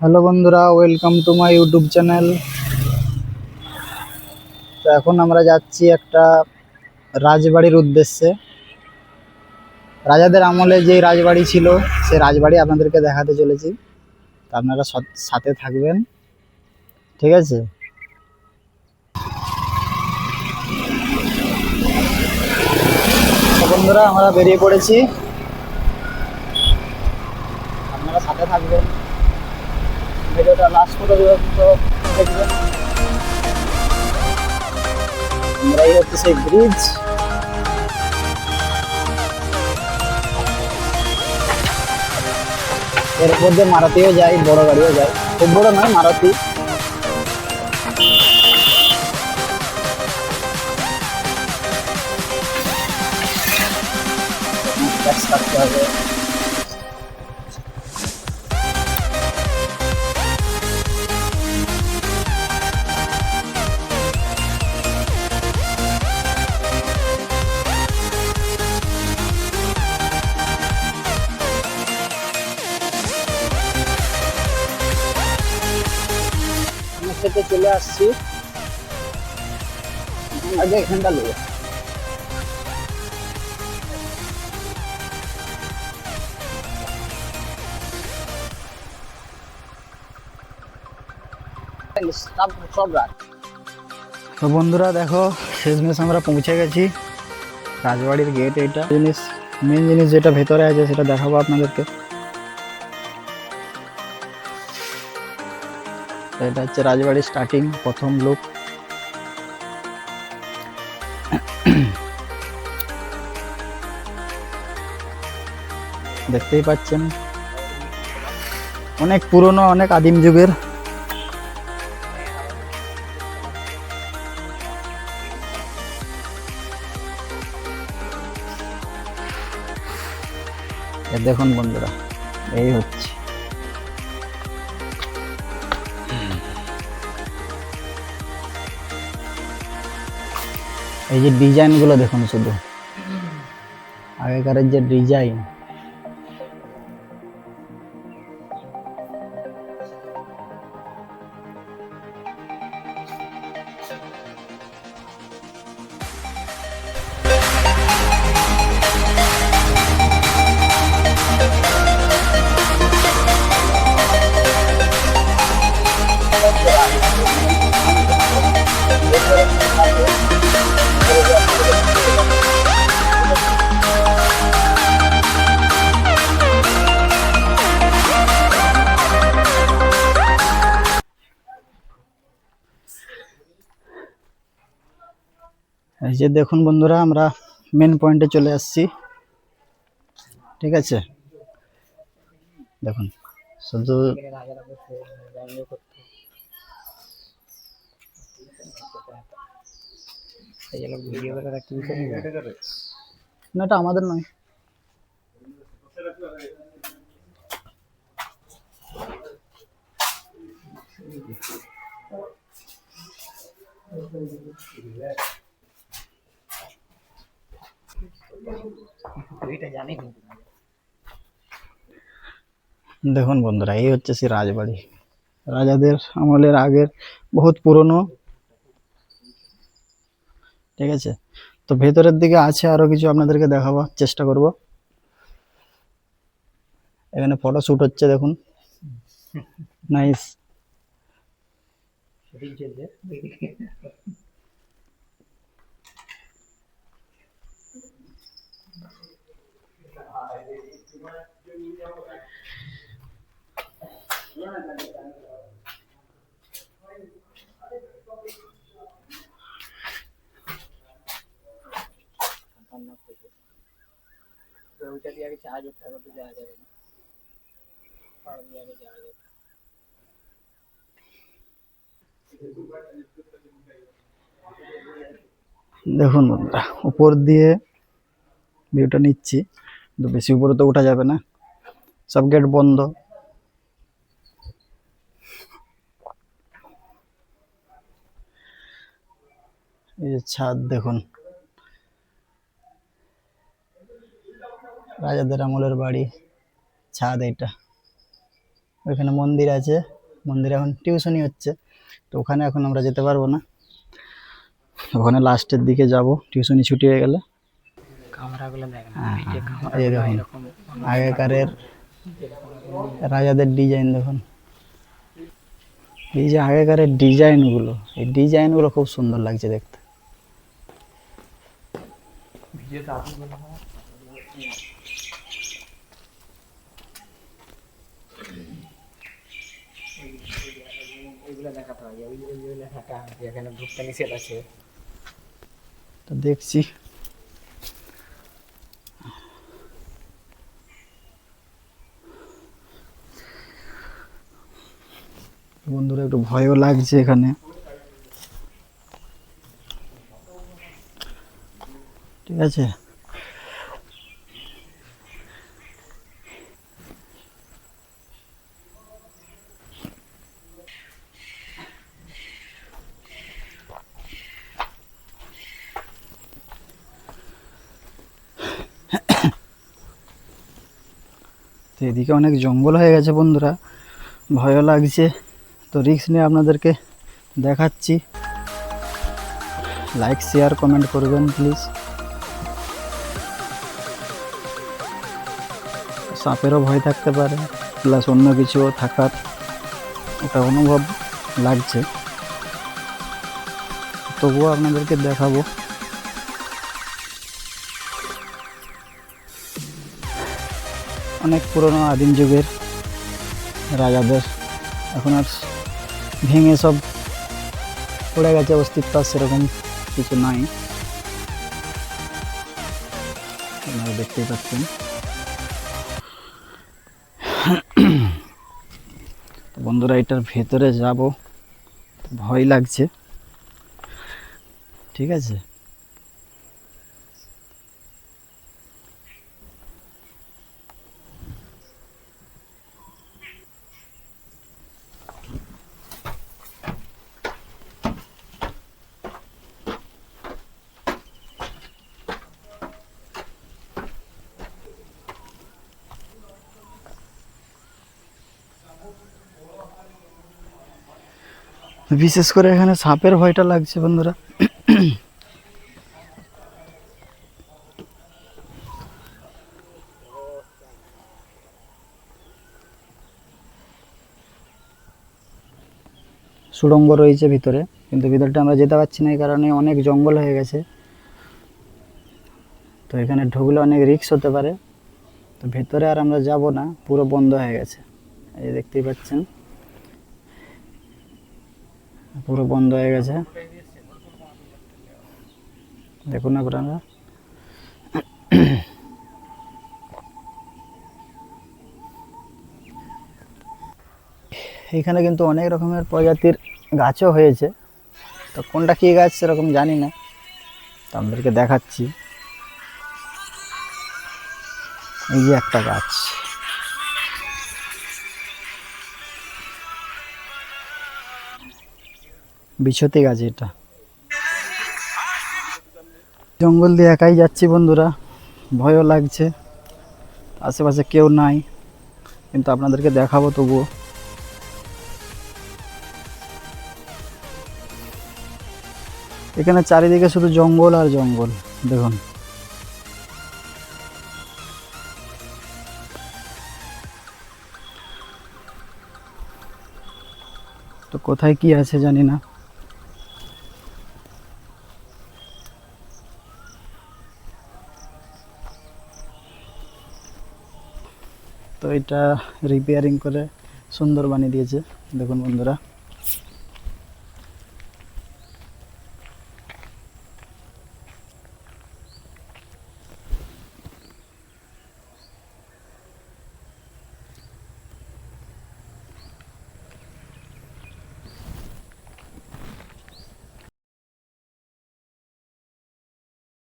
Hello বন্ধুরা welcome to my YouTube channel তো এখন আমরা যাচ্ছি একটা রাজবাড়ির উদ্দেশ্যে। রাজাদের আমলে যে রাজবাড়ি ছিল, সে রাজবাড়ি আপনাদেরকে দেখাতে চলেছি। তো আপনারা সাথে থাকবেন। ঠিক আছে? বন্ধুরা, আমরা বেরিয়ে পড়েছি। আপনারা সাথে থাকবেন। ভিডিওটা লাস্ট পর্যন্ত দেখবেন আমরা এই হচ্ছে সেই ব্রিজের উপর দিয়ে মারুতিও যায়, বড় গাড়িও যায়। খুব বড় নয়, মারুতি। কাটতে হবে খেতে চলে আসছি আগে এখানটা নেব তো বন্ধুরা দেখো শেষমেশ আমরা পৌঁছে গেছি রাজবাড়ির গেট এইটা জিনিস মেন জিনিস যেটা ভেতরে আছে সেটা দেখাবো আপনাদেরকে এটা হচ্ছে রাজবাড়ির স্টার্টিং প্রথম লুক দেখতেই পাচ্ছেন। অনেক পুরনো, অনেক আদিম যুগের। দেখুন বন্ধুরা, এই হচ্ছে। এই যে ডিজাইনগুলো দেখুন শুধু। আগেকারের যে ডিজাইন এই যে দেখুন বন্ধুরা, আমরা মেন পয়েন্টে চলে আসছি। ঠিক আছে? দেখুন, শুধু না, এটা আমাদের নয়। দেখুন বন্ধুরা এই হচ্ছে সেই রাজবাড়ি। রাজাদের আমলের আগের বহুত পুরনো। ঠিক আছে? তো ভেতরের দিকে আছে আরও কিছু আপনাদেরকে দেখাবার চেষ্টা করব। এখানে ফটো শুট হচ্ছে দেখুন। নাইস। দেখুন বন্ধুরা, উপর দিয়ে ভিউটা নিচ্ছি। কিন্তু বেশি উপরে তো ওঠা যাবে না। সব গেট বন্ধ। এই যে ছাদ দেখুন। রাজাদের আমলের বাড়ি ছাদ এটা ওইখানে মন্দির আছে মন্দিরে এখন টিউশনি হচ্ছে তো ওখানে এখন আমরা যেতে পারব না। ওখানে লাস্টের দিকে যাব টিউশনি ছুটি হয়ে গেলে। হ্যাঁ, হ্যাঁ, এই দেখুন আগেকারের রাজাদের ডিজাইন দেখুন। এই যে আগেকারের ডিজাইনগুলো এই ডিজাইনগুলো খুব সুন্দর লাগছে দেখতে ওইগুলো দেখাতে হয় ওই ওই ওই লেখাটা যে এখানে ঢুকতে নিষেধ আছে তো দেখছি। বন্ধুরা একটু ভয়ও লাগছে এখানে। ঠিক আছে? এদিকে অনেক জঙ্গল হয়ে গেছে বন্ধুরা। ভয়ও লাগছে। তো রিক্স নিয়ে আপনাদেরকে দেখাচ্ছি। লাইক শেয়ার কমেন্ট করবেন প্লিজ সাপেরও ভয় থাকতে পারে প্লাস অন্য কিছুও থাকার একটা অনুভব লাগছে। তবুও আপনাদেরকে দেখাবো। অনেক পুরনো আদিম যুগের রাজাদের। এখন আর ভেঙে সব পড়ে গেছে, অস্তিত্ব সেরকম কিছু নাই। আপনারা দেখতেই পাচ্ছেন। বন্ধুরা, এটার ভেতরে যাব। ভয় লাগছে। ঠিক আছে? বিশেষ করে এখানে সাপের ভয়টা লাগছে বন্ধুরা। সুড়ঙ্গ রয়েছে ভিতরে, কিন্তু ভিতরটা আমরা যেতে পারছি না, এই কারণে অনেক জঙ্গল হয়ে গেছে। তো এখানে ঢুকলে অনেক রিস্ক হতে পারে। তো ভেতরে আর আমরা যাব না, পুরো বন্ধ হয়ে গেছে। এই দেখতেই পাচ্ছেন। পুরো বন্ধ হয়ে গেছে। দেখুন না আপনারা এখানে কিন্তু অনেক রকমের প্রজাতির গাছও হয়েছে। তো কোনটা কী গাছ সেরকম জানি না। তো আপনাদেরকে দেখাচ্ছি। এই যে একটা গাছ। বিছতি গাছ এটা। জঙ্গল দিয়ে একাই যাচ্ছি বন্ধুরা। ভয়ও লাগছে। আশেপাশে কেউ নাই। কিন্তু আপনাদেরকে দেখাবো তবুও। এখানে চারিদিকে শুধু জঙ্গল আর জঙ্গল, দেখুন। তো কোথায় কি আছে জানি না। এটা রিপেয়ারিং করে সুন্দর বানিয়ে দিয়েছে। দেখুন বন্ধুরা।